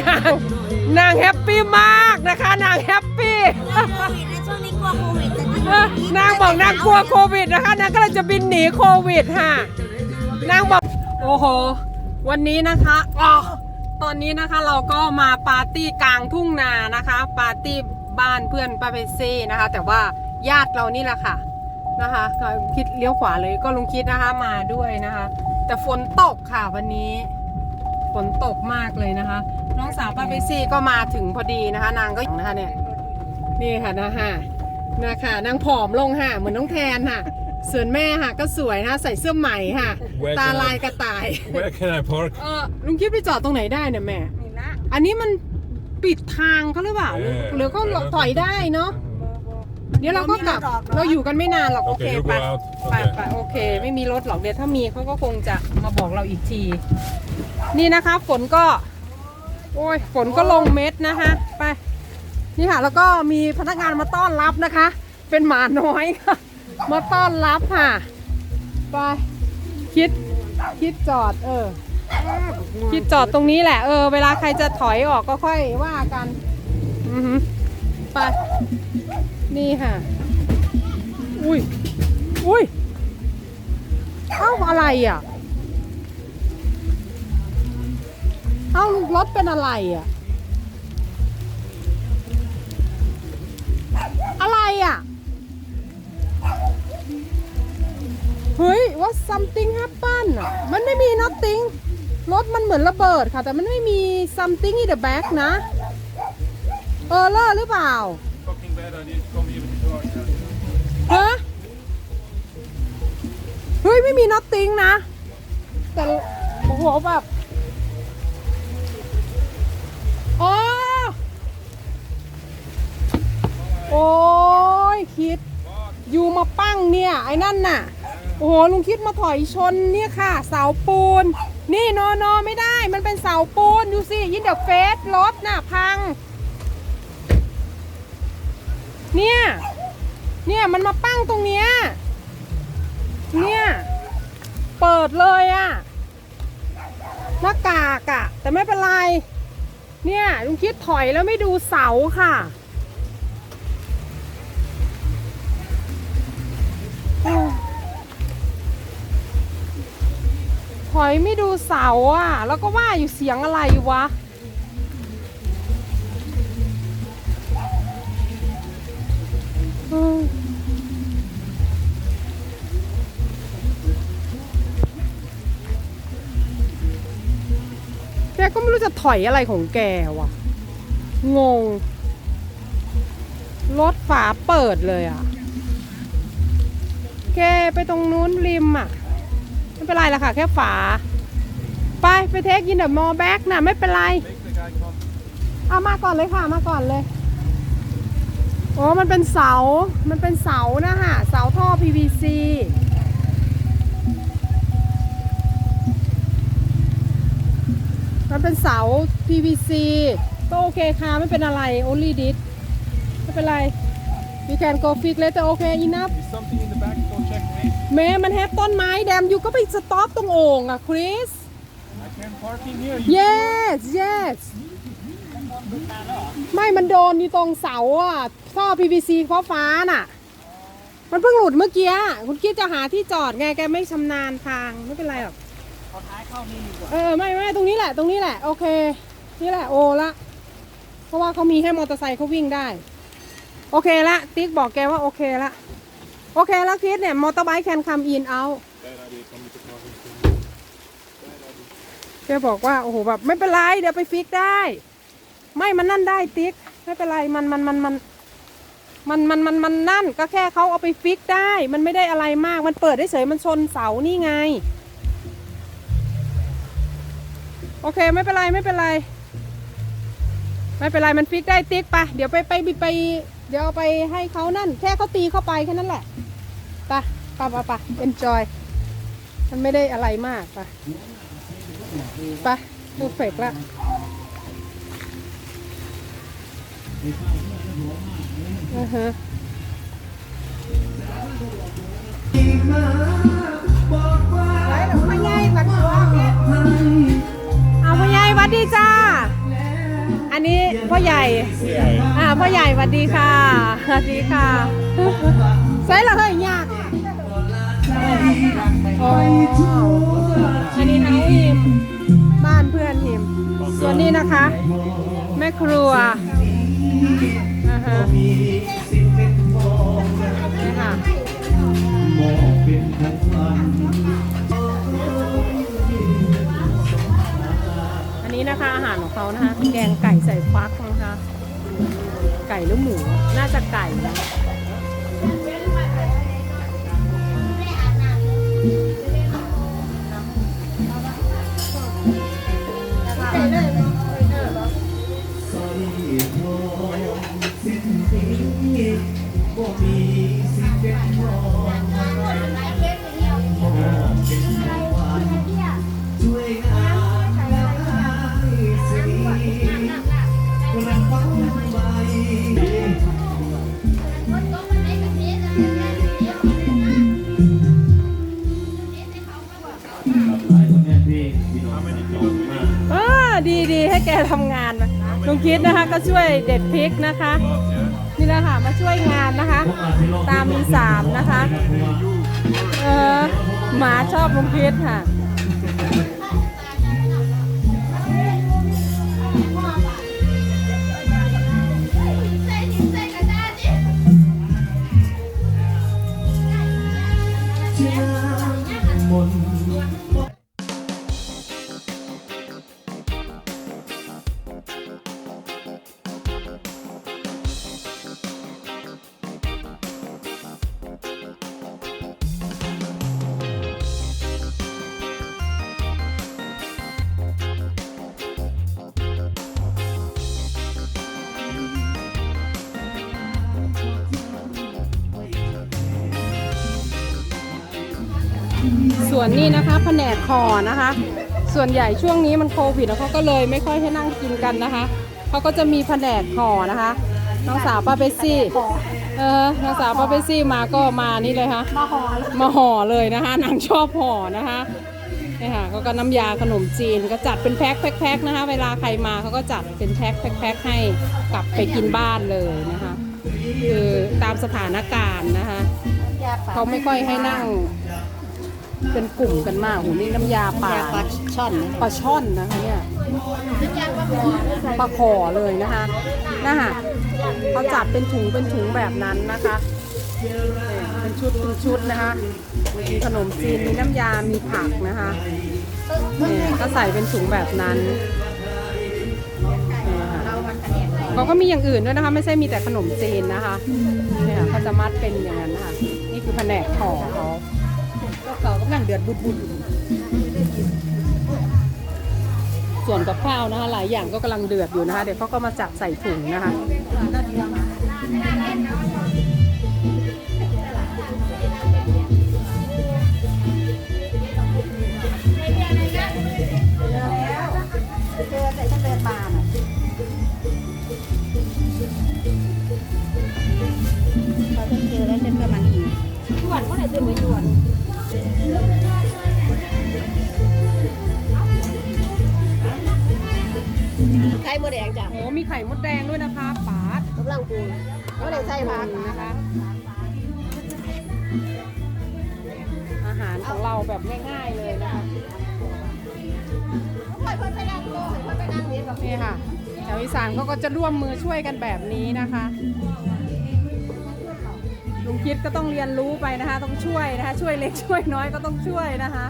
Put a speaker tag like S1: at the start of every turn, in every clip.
S1: นางนางแฮปปี้มากนะคะ นางแฮปปี้
S2: โควิดนะช่วงนี้กลัวโควิดแต่ที่
S1: เออนางบอกนางกลัวโควิดนะคะนางก็เลยจะบินหนีโควิดค่ะนางบอกโอ้โห วันนี้นะคะอ๋อตอนนี้นะคะเราก็มาปาร์ตี้กลางทุ่งนานะคะ ปาร์ตี้บ้านเพื่อนป้าเปซี่นะคะ แต่ว่าญาติเรานี่แหละค่ะนะคะก็คิดเลี้ยวขวาเลยก็ลุงคิดนะคะมาด้วยนะคะ แต่ฝนตกค่ะวันนี้ ฝนตกมากเลยนะคะ น้องสาวป้าเปซี่ก็มาถึงพอดีนะคะ นางก็นะคะเนี่ยนี่ค่ะนะฮะนะคะนางผอมลงค่ะเหมือนน้องแทนค่ะส่วนแม่ค่ะก็สวยนะใส่เสื้อใหม่ค่ะ
S3: Where
S1: ตา
S3: can I-
S1: ลายกระต่าย
S3: Where can I park?
S1: เออลุงคิดไปจอดตรงไหนได้เนี่ยแม่
S2: นี่นะ
S1: อันนี้มันปิดทางเขาหรือเปล่าหรือ
S3: เออ
S1: หรือก็ถอยได้เนาะเดี๋ยวเราก็กลับ
S2: เรา
S1: เราอยู่กันไม่นานหรอกโอเค
S3: Okay, you
S1: ไป
S3: go out.
S1: ไป
S3: Okay.
S1: ไปโอเค ไม่มีรถหรอกเดี๋ยวถ้ามีเขาก็คงจะมาบอกเราอีกที นี่นะคะฝนก็ โอ้ยฝนก็ลงเม็ดนะคะไป นี่ค่ะ แล้วก็มีพนักงานมาต้อนรับนะคะ เป็นหมาน้อยค่ะ มาต้อนรับค่ะ ไป คิดคิดจอด เออ คิดจอดตรงนี้แหละ เออ เวลาใครจะถอยออกก็ค่อยว่ากัน อือไป นี่ค่ะ อุ้ย อุ้ย เอ้าอะไรอะ อ้ารถเป็นอะไรอะ อะไรอะ เฮ้ยว่า something happen อะ มันไม่มี nothing รถมันเหมือนระเบิดค่ะ แต่มันไม่มี something in the back นะ เออเลอร์หรือเปล่าฮะเฮ้ย ไม่มี nothing นะ แต่โอ้โหแบบ ยคิด อยู่มาปั้งเนี่ยไอ้นั่นน่ะ โอ้โหลุงคิดมาถอยชนเนี่ยค่ะ เสาปูน นี่นอนอไม่ได้มันเป็นเสาปูนดูสิยินเดอเฟสรถน่ะพัง เนี่ย เนี่ยมันมาปั้งตรงเนี้ยเนี่ยเปิดเลยอะหน้ากากอะแต่ไม่เป็นไร เนี่ยลุงคิดถอยแล้วไม่ดูเสาค่ะ ถอยไม่ดูเสาอะ แล้วก็ว่าอยู่เสียงอะไรวะ แกก็ไม่รู้จะถอยอะไรของแกวะงง รถฝาเปิดเลยอะ แกไปตรงนู้นริมอะ ไม่เป็นไรละค่ะ แค่ฝา ไปไปเทคยินเดอะมอแบ็กนะไม่เป็นไร เอามาก่อนเลยค่ะมาก่อนเลยโอ้มันเป็นเสา มันเป็นเสานะฮะ เสาท่อ PVC มันเป็นเสา PVC ก็โอเคค่ะ ไม่เป็นอะไร only did ไม่เป็นไร you can go fix later โอเค enough
S3: Is something in the back? Go check, please.
S1: แม่มันแฮปต้นไม้แดมอยู่ก็ไปสต็อปตรงโอ่งอะคริส
S3: I can't park in here. You
S1: yes yes ไม่มันโดนอยู่ตรงเสาอะท่อ PVC ฟ้าฟ้าๆน่ะ มันเพิ่งหลุดเมื่อกี้คุณคิดจะหาที่จอดไงแกไม่ชำนาญทางไม่เป็นไรหรอกเออไม่ไม่ตรงนี้แหละตรงนี้แหละ โอเค นี่แหละโอละ เพราะว่าเขามีแค่มอเตอร์ไซค์เขาวิ่งได้ โอเคละ ติ๊กบอกแกว่าโอเคละ โอเคแล้วคิดเนี่ยมอเตอร์ไบค์แคนคัมอินเอาแกบอกว่า โอ้โหแบบไม่เป็นไร เดี๋ยวไปฟิกได้ ไม่มันนั่นได้ติ๊ก ไม่เป็นไร มันมันมันมันมันมันมันมันนั่นก็แค่เขาเอาไปฟิกได้ มันไม่ได้อะไรมาก มันเปิดได้เฉยมันชนเสานี่ไง โอเคไม่เป็นไรไม่เป็นไร ไม่เป็นไรมันฟิกได้ติ๊กไปเดี๋ยวไปไปไปไป เดี๋ยวเอาไปให้เขานั่น แค่เขาตีเข้าไปแค่นั้นแหละไปไปไปไป enjoy มันไม่ได้อะไรมากไปไปเพอร์เฟกละอือฮะเอาพ่อใหญ่วัดดีจ้า นนี้พ่อใหญ่อ่าพ่อใหญ่สวัสดีค่ะสวัสดีค่ะใส่ละเฮ้ยยากโอ้อันนี้น้องหิมบ้านเพื่อนหิม ส่วนนี้นะคะ แม่ครัวอ่าฮะนี่ค่ะ นี้นะคะ อาหารของเขานะคะ แกงไก่ใส่ฟักนะคะ ไก่หรือหมู น่าจะไก่นะเอ ช่วยเด็ดพริกนะคะ นี่แหละค่ะมาช่วยงานนะคะ ตามมีสามนะคะ เออหมาชอบลุงคิดค่ะส่วน แผนกคอนะคะ ส่วนใหญ่ช่วงนี้มันโควิดแล้วเขาก็เลยไม่ค่อยให้นั่งกินกันนะคะเขาก็จะมีแผนกคอนะคะ น้องสาวป้าเปซี่เออน้องสาวป้าเปซี่มาก็มานี่เลยค่ะมาห่อมาห่อเลยนะคะนางชอบห่อนะคะนี่ค่ะเขาก็น้ำยาขนมจีนก็จัดเป็นแพ็คแพ็คแพ็คนะคะ เวลาใครมาเขาก็จัดเป็นแพ็คแพ็คแพ็คให้กลับไปกินบ้านเลยนะคะคือตามสถานการณ์นะคะเขาไม่ค่อยให้นั่ง เป็นกลุ่มกันมากโหนี่น้ำยาป่าปลาช่อนปลาช่อนนะคะเนี่ยปลาขอเลยนะคะนะคะเขาจัดเป็นถุงเป็นถุงแบบนั้นนะคะเป็นชุดเป็นชุดนะคะมีขนมจีนมีน้ำยา มีผักนะคะเนี่ยก็ใส่เป็นถุงแบบนั้นเนี่ยค่ะเขาก็มีอย่างอื่นด้วยนะคะ ไม่ใช่มีแต่ขนมจีนนะคะเนี่ยค่ะเขาจะมัดเป็นอย่างนั้นนะคะนี่คือแผนกห่อเขา นั่งเดือดบุดบุดส่วนกับข้าวนะคะหลายอย่างก็กำลังเดือดอยู่นะคะ เดี๋ยวเขาก็มาจับใส่ถุงนะคะ
S2: เมื่อไหร่ใส่ผัก
S1: นะคะ อาหารของเราแบบง่ายๆเลยนะคะนี่ค่ะแถวอีสานเขาก็จะร่วมมือช่วยกันแบบนี้นะคะลุงคิดก็ต้องเรียนรู้ไปนะคะ ต้องช่วยนะคะ ช่วยเล็กช่วยน้อยก็ต้องช่วยนะคะ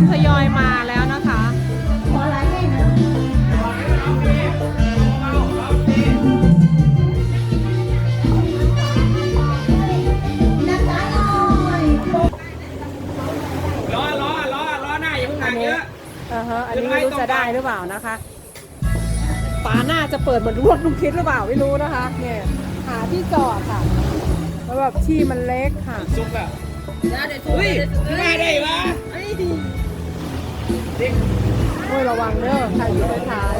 S1: มทยอยมาแล้วนะคะ
S4: ล้อล้อล้อล้อหน้าอย่าเพิ่งหักเยอะ
S1: อ่าฮะอันนี้ไม่รู้จะได้หรือเปล่านะคะฝาหน้าจะเปิดเหมือนรถลุงคิดหรือเปล่าไม่รู้นะคะ เนี่ย หาที่จอดค่ะแล้วแบบที่มันเล็กค่ะ
S3: ซุปอะ
S1: โอ้ย ระวังเด้อใครอยู่ท้าย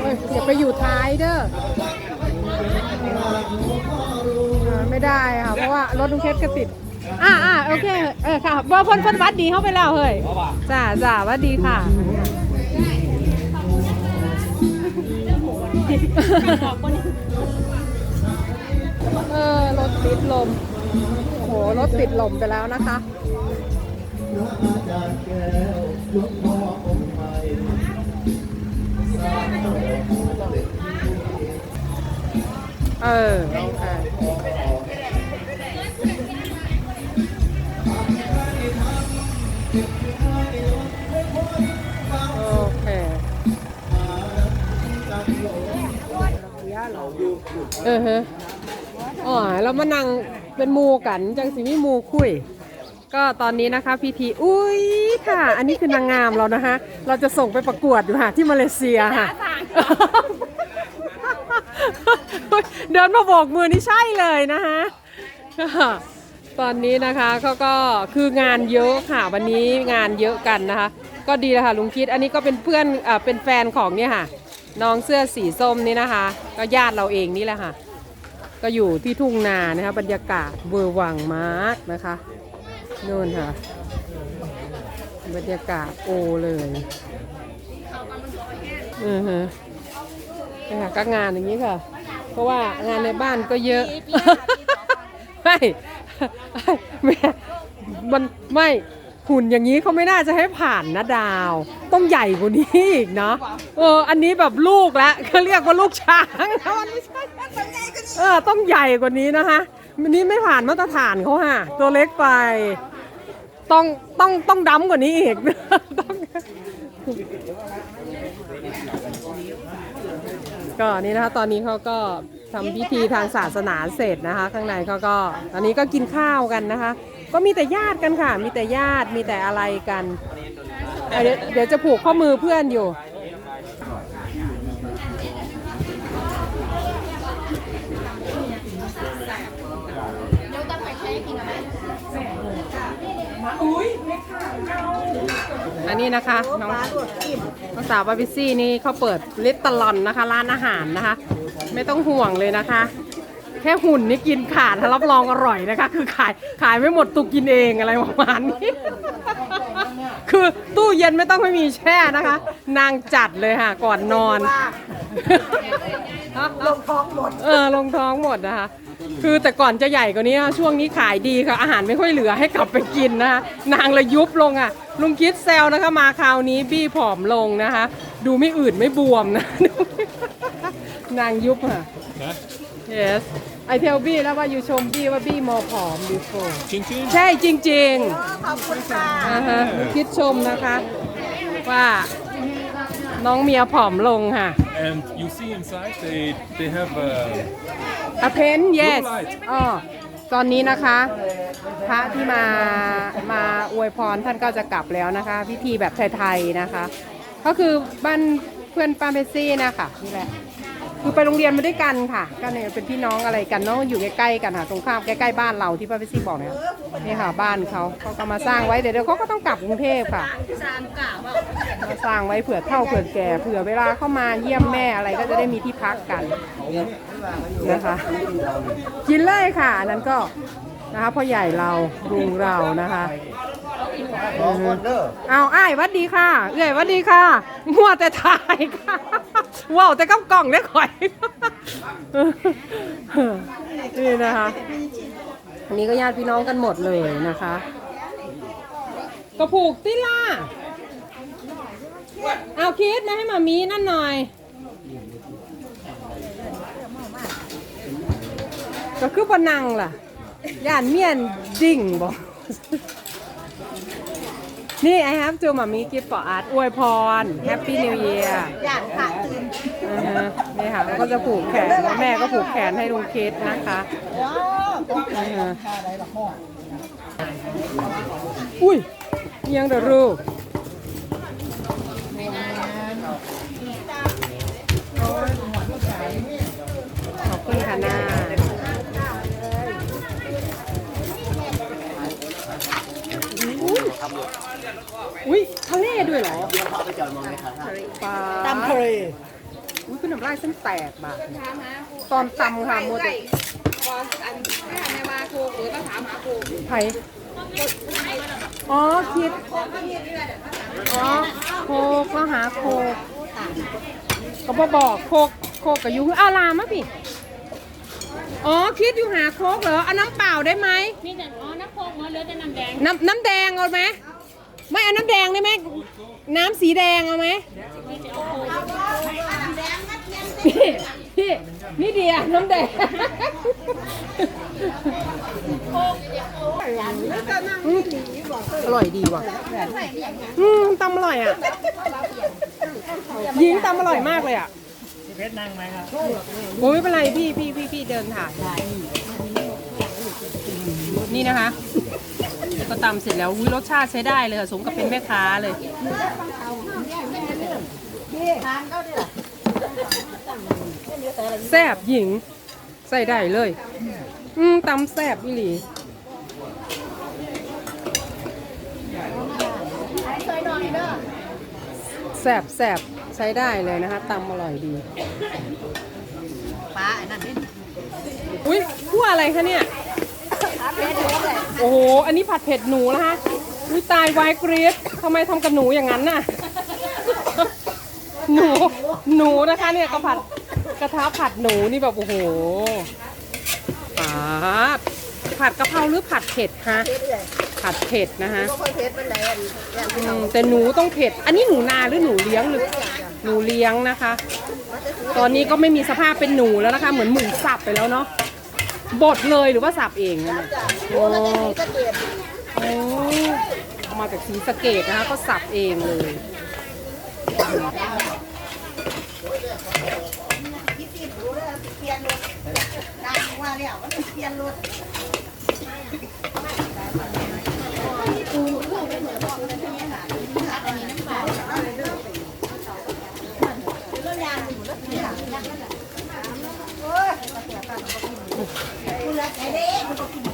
S1: เฮ้ยอย่าไปอยู่ท้ายเด้ออ่าไม่ได้ค่ะ เพราะว่ารถลุงเคสก็ติด อ่าอ่าโอเค เออค่ะบอพ่นพ่นวัดดีเข้าไปแล้วเฮ้ยจ้าจ้าวัดดีค่ะเออรถติดลม รถติดหลมไปแล้วนะคะเออเออโอเคเออฮะอ๋อเรามานั่ง เป็นหมูกันจังสิมีหมูคุย ก็ตอนนี้นะคะพีทีอุ้ยค่ะ อันนี้คือนางงามเรานะคะ เราจะส่งไปประกวดอยู่ค่ะ ที่มาเลเซียค่ะ เดินมาโบกมือนี่ใช่เลยนะคะตอนนี้นะคะเขาก็คืองานเยอะค่ะวันนี้งานเยอะกันนะคะ ก็ดีแล้วค่ะลุงคิดอันนี้ก็เป็นเพื่อนอ่าเป็นแฟนของเนี่ยค่ะ น้องเสื้อสีส้มนี่นะคะ ก็ญาติเราเองนี่แหละค่ะ ก็อยู่ที่ทุ่งนานะคะบรรยากาศเวอร์วังมากนะคะนู่นค่ะ บรรยากาศโอเลยอือฮะนี่ค่ะก็งานอย่างนี้ค่ะ เพราะว่างานในบ้านก็เยอะไม่ไม่มันไม่หุ่นอย่างนี้เขาไม่น่าจะให้ผ่านนะดาว ต้องใหญ่กว่านี้อีกเนาะเอออันนี้แบบลูกแล้วเขาเรียกว่าลูกช้างนะมันไม่ใช่ เออต้องใหญ่กว่านี้นะคะอันนี้ไม่ผ่านมาตรฐานเขาค่ะตัวเล็กไป ต้องต้องต้องดำกว่านี้อีกต้องก็นี่นะคะตอนนี้เขาก็ทำพิธีทางศาสนาเสร็จนะคะ ข้างในเขาก็ตอนนี้ก็กินข้าวกันนะคะ ก็มีแต่ญาติกันค่ะ มีแต่ญาติมีแต่อะไรกัน เดี๋ยวเดี๋ยวจะผูกข้อมือเพื่อนอยู่ อันนี้นะคะน้องน้องสาวบาบิซี่นี่เขาเปิดลิตตลอนนะคะ ร้านอาหารนะคะ ไม่ต้องห่วงเลยนะคะ แค่หุ่นนี่กินขาดรับรองอร่อยนะคะ คือขายขายไม่หมดตุกกินเองอะไรประมาณนี้คือตู้เย็นไม่ต้องไม่มีแช่นะคะ นางจัดเลยค่ะ ก่อนนอนลงท้องหมด เออลงท้องหมดนะคะ คือแต่ก่อนจะใหญ่กว่านี้นะช่วงนี้ขายดีค่ะอาหารไม่ค่อยเหลือให้กลับไปกินนะคะนางเลยยุบลงอะ ลุงคิดแซวนะคะมาคราวนี้บี้ผอมลงนะคะ ดูไม่อืดไม่บวมนะ นางยุบค่ะ
S3: นะ
S1: yes I tell บี้แล้วว่าอยู่ชมบี้ว่าบี้มอผอม before
S3: จริงจริง
S1: ใช่จริง
S2: ขอบคุณค่ะ
S1: ๆอ่าฮะคิดชมนะคะ ว่า น้องเมียผอมลงค่ะ
S3: and you see inside they they have a
S1: A pen yes
S3: Blue light
S1: อ๋อตอนนี้นะคะ พระที่มามาอวยพรท่านก็จะกลับแล้วนะคะ พิธีแบบไทยๆนะคะ ก็คือบ้านเพื่อนป้าเพซซี่นะคะนี่แหละ คือไปโรงเรียนมาด้วยกันค่ะ ก็เนี่ยเป็นพี่น้องอะไรกันเนาะอยู่ใกล้ๆกันค่ะตรงข้ามใกล้ๆบ้านเราที่ป้าพิซี่บอกเนี่ยนี่ค่ะบ้านเขาเขาก็มาสร้างไว้เดี๋ยวเดี๋ยวเขาก็ต้องกลับกรุงเทพค่ะ
S2: สามกล่าวว่า
S1: มาสร้างไว้เผื่อเท่าเผื่อแก่เผื่อเวลาเข้ามาเยี่ยมแม่อะไรก็จะได้มีที่พักกันนะคะกินเลยค่ะนนั้นก็ นะคะพ่อใหญ่เราลุงเรานะคะเอาอ้ายหวัดดีค่ะเอื่อยหวัดดีค่ะมัวแต่ถ่ายค่ะว้าวแต่กับกล่องได้ข่อยนี่นะคะอันนี้ก็ญาติพี่น้องกันหมดเลยนะคะ กระผูกติล่าเอาคิดมาให้มามีนั่นหน่อย ก็คือปนังล่ะ ย่านเมียนดิ่งบอกนี่ I have to มามีกิฟต์ for art อวยพร Happy New Year
S2: อยากค่ะตื่น
S1: อ่าฮะนี่ค่ะแล้วก็จะผูกแขนแล้วแม่ก็ผูกแขนให้ลุงเคสนะคะ
S2: ว้าว
S1: อุ้ยยังเดือรูขอบคุณค่ะน้า อุ้ยทะเลด้วยเหรอปลา
S4: ตำทะเล
S1: อุ้ยขึ้นน้ำลายเส้นแตกบาดตอนตำค่ะโมเดลไผ่อ๋อคิดอ๋อโคกก็หาโคกก็บอบอกโคกโคกกับยูคือเอาลามะพี่ อ๋อคิดอยู่หาโคกเหรอเอาน้ำเปล่าได้ไหม
S2: มีแต่อ๋อน้ำโคก เนาะเหลือแต่น้ำแดง
S1: น้ำน้ำแดงเอาไหมไม่เอาน้ำแดงได้ไหมน้ำสีแดงเอาไหมพี่พี่นี่เดียน้ำแดงอืมอร่อยดีว่ะอืมตำอร่อยอะยิงตำอร่อยมากเลยอะ
S4: เพชรนั่งไหมครับ
S1: โอ้ยไม่เป็นไรพี่พี่พี่พี่เดินถ่ายนี่นะคะ แล้วก็ตำเสร็จแล้วอุ้ยรสชาติใช้ได้เลยอะสมกับเป็นแม่ค้าเลย แซบหญิง ใส่ได้เลย อืมตำแซบอีหลีแซบแซบใช้ได้เลยนะคะตำอร่อยดี
S2: ปลาไอ้นั่นนี่
S1: อุ้ยคั่วอะไรคะเนี่ย โอ้โห อันนี้ผัดเผ็ดหนูนะคะอุ้ยตายวายกรีดทำไมทำกับหนูอย่างนั้นน่ะ หนู หนูนะคะเนี่ยก็ผัดกระทะผัดหนูนี่แบบโอ้โหผัดผัดกะเพราหรือผัดเผ็ดคะผัดเผ็ดนะคะ
S2: อื
S1: มแต่หนูต้องเผ็ด อันนี้หนูนาหรือหนูเลี้ยงหรือ หนูเลี้ยงนะคะ ตอนนี้ก็ไม่มีสภาพเป็นหนูแล้วนะคะ เหมือนหมูสับไปแล้วเนาะ บดเลยหรือว่าสับเองนะโอ้โอ้เอามาจากสีสะเกตนะคะ ก็สับเองเลย
S2: ว่าแล้วมันเปลี่ยนรถ
S5: la tele, un poquito.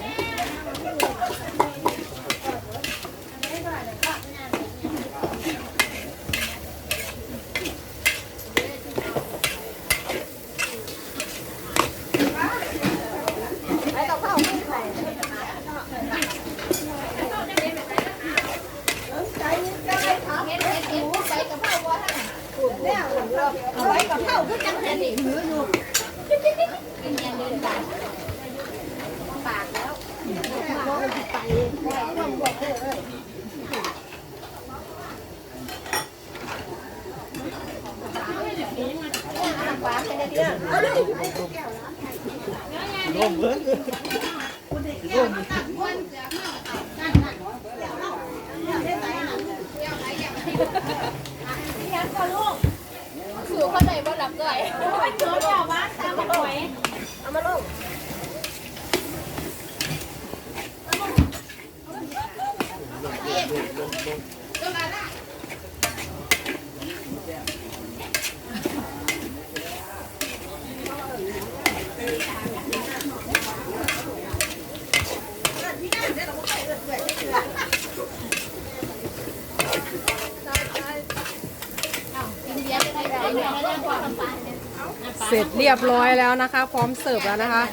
S5: ยบ
S1: ร้อยแล้วนะคะ พร้อมเสิร์ฟแล้วนะคะ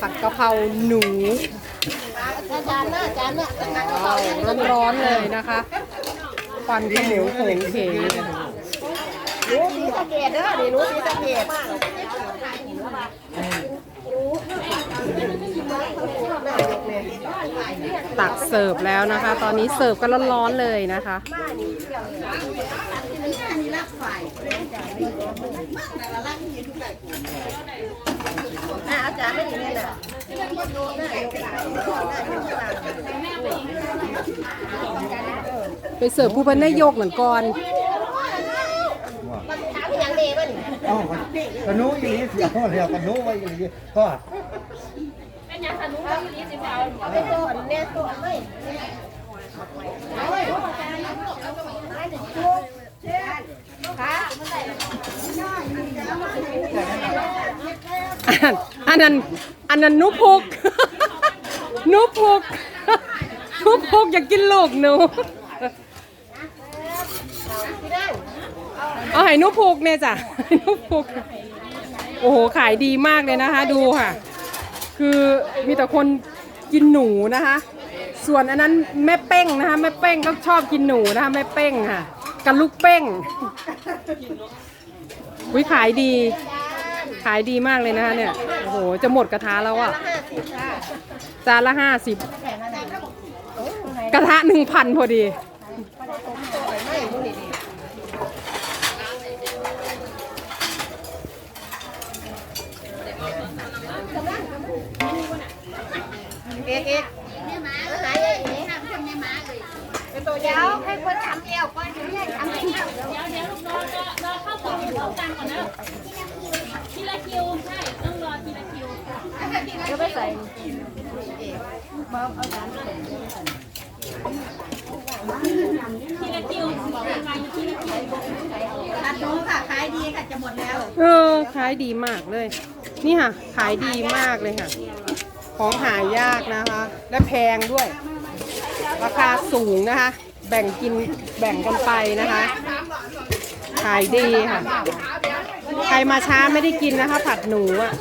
S1: ผัดกะเพราหนู
S2: จารย์น่ะอาจารย์น่ะ
S1: ว้าร้อนๆเลยนะคะควันขโมงโผงเพง
S2: รู้สีสะเกดเด้อนี่รู้สีสะเกด
S1: ตักเสิร์ฟแล้วนะคะ ตอนนี้เสิร์ฟกันร้อนๆเลยนะคะ
S2: อะอาจารย์ไม่อยู่นี่น่ะ
S1: ไปเสิร์ฟผู้พันนายกเหมือนก่อน
S2: เดียวป่ะนี่
S4: เอ้ากระนู้อยู่นี่เสียเรียกกระนู้ไว้อยู่นี่ทอด
S5: เป็นยังสนุก
S2: เอไปตัวเนี่ยตัวไม่
S1: อันนั้นอันนั้นนุพุกนุพุกนุพุกอยากกินลูกหนูเอาให้นุพุกเนี่ยจ้ะนุพุกโอ้โหขายดีมากเลยนะคะ ดูค่ะ คือมีแต่คนกินหนูนะคะ ส่วนอันนั้นแม่เป้งนะคะแม่เป้งก็ชอบกินหนูนะคะแม่เป้งค่ะ กับลูกเป้งวิขายดี ขายดีมากเลยนะคะเนี่ย โอ้โห จะหมดกระทะแล้วอะ
S2: ห้าสิบค่ะ
S1: จานละห้าสิบ กระทะหนึ่งพันพอดี
S2: เอ็กเอ็ก
S5: หายอย่างนี้ห้ามคนไม่มาเลย
S2: เป็นตัวยวให้คนทำเอวก่อนเดี๋ยวเนี่ยทำเอว
S5: เดี๋ยวเดี๋ยวลูกน้องรอรอเข้าก่อนเข้ากันก่อนนะทีละคิวใช่ต้องรอทีละคิว
S2: เดี๋ยวไปใส่
S5: ทีละคิวบอกกันไว้ทีละคิว
S2: ตัดหนูค่ะขายดีค่ะจะหมดแล้ว
S1: เออขายดีมากเลย นี่ค่ะ ขายดีมากเลยค่ะ ของหายากนะคะ และแพงด้วย ราคาสูงนะคะ แบ่งกินแบ่งกันไปนะคะ ขายดีค่ะ ใครมาช้าไม่ได้กินนะคะ ผัดหนูอะ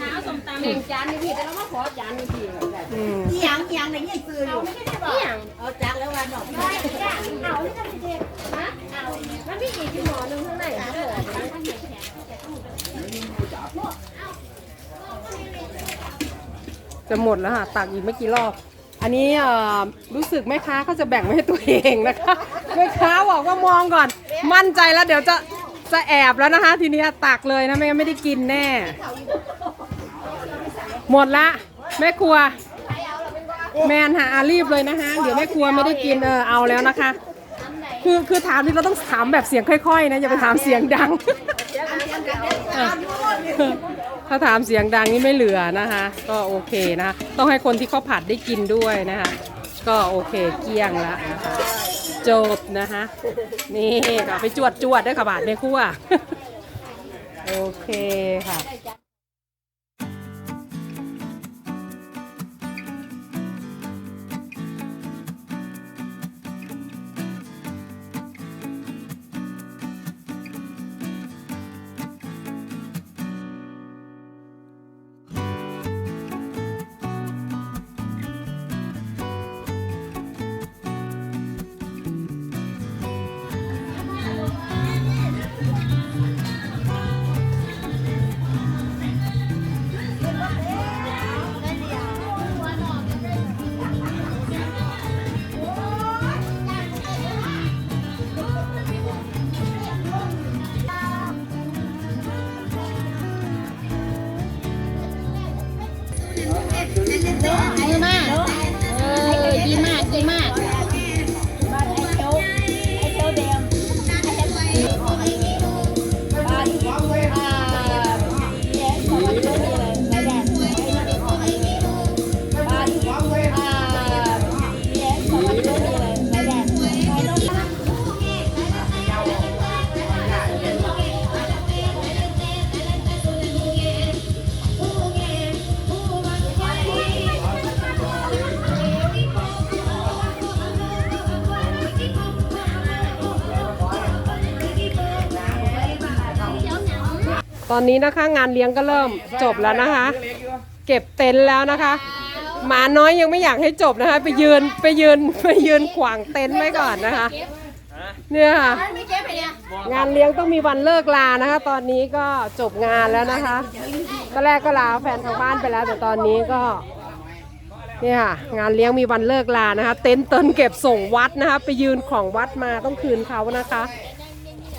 S5: หาสม
S2: งจานนี่พี่แต่เรามาขอจานนี่พี่
S1: อี
S2: หยังอีหยังในยี่ซื้ออยู่อีหยังเอาจานแล้ววันดอกเอาที่ทำเด็กฮะเอามันมีอีกที่หมอนึงข้างในเด้อ
S1: จะหมดแล้วค่ะตักอีกไม่กี่รอบ อันนี้รู้สึกแม่ค้าเขาจะแบ่งไว้ให้ตัวเองนะคะแม่ค้าบอกว่ามองก่อน มั่นใจแล้วเดี๋ยวจะจะแอบแล้วนะคะ ทีนี้ตักเลยนะไม่งั้นไม่ได้กินแน่ หมดละแม่ครัว แมนหาอารีบเลยนะคะ เดี๋ยวแม่ครัวไม่ได้กินเออเอาแล้วนะคะ คือคือถามนี่เราต้องถามแบบเสียงค่อยๆนะอย่าไปถามเสียงดัง ถ้าถามเสียงดังนี่ไม่เหลือนะคะ ก็โอเคนะคะต้องให้คนที่เขาผัดได้กินด้วยนะคะ ก็โอเคเกลี้ยงละจบนะคะ นี่ก็ไปจวดจวดด้วยค่ะบาทในครัวโอเคค่ะ ตอนนี้นะคะงานเลี้ยงก็เริ่มจบแล้วนะคะ เก็บเต็นท์แล้วนะคะหมาน้อยยังไม่อยากให้จบนะคะ ไปยืนไปยืนไปยืนขวางเต็นท์ไว้ก่อนนะคะ เนี่ยค่ะงานเลี้ยงต้องมีวันเลิกลานะคะ ตอนนี้ก็จบงานแล้วนะคะตอนแรกก็ลาแฟนทางบ้านไปแล้วแต่ตอนนี้ก็เนี่ยค่ะงานเลี้ยงมีวันเลิกลานะคะ เต็นท์เตินเก็บส่งวัดนะคะ ไปยืนของวัดมาต้องคืนเขานะคะ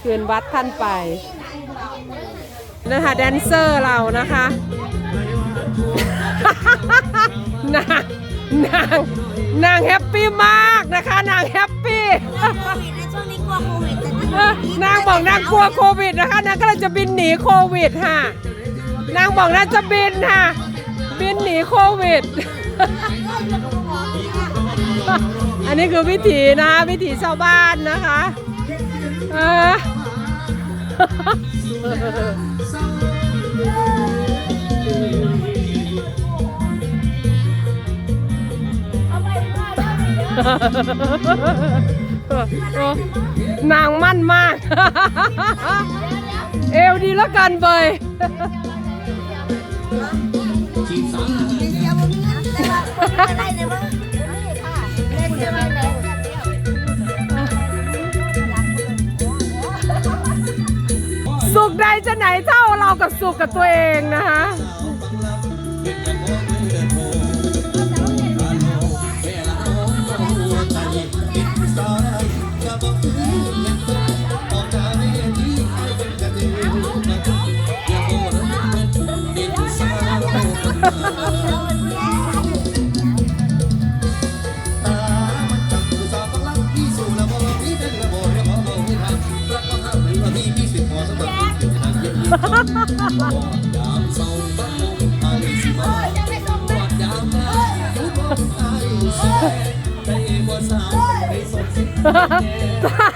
S1: คืนวัดท่านไป นะคะแดนเซอร์เรานะคะ นางนางนางแฮปปี้มากนะคะ นางแฮปปี้
S2: นา
S1: งบอกนางกลัวโควิดนะคะนางก็เลยจะบินหนีโควิดค่ะนางบอกนางจะบินค่ะ บินหนีโควิด อันนี้คือวิถีนะวิถีชาวบ้านนะคะ啊！ นางมั่นมาก เอวดีแล้วกันเบยสุขใดจะไหนเท่า เรากับสุขกับตัวเองนะคะ ก็ยังไม่จบก็ยังไม่จบก็ยังไม่จบก็ยังไม่จ
S6: บ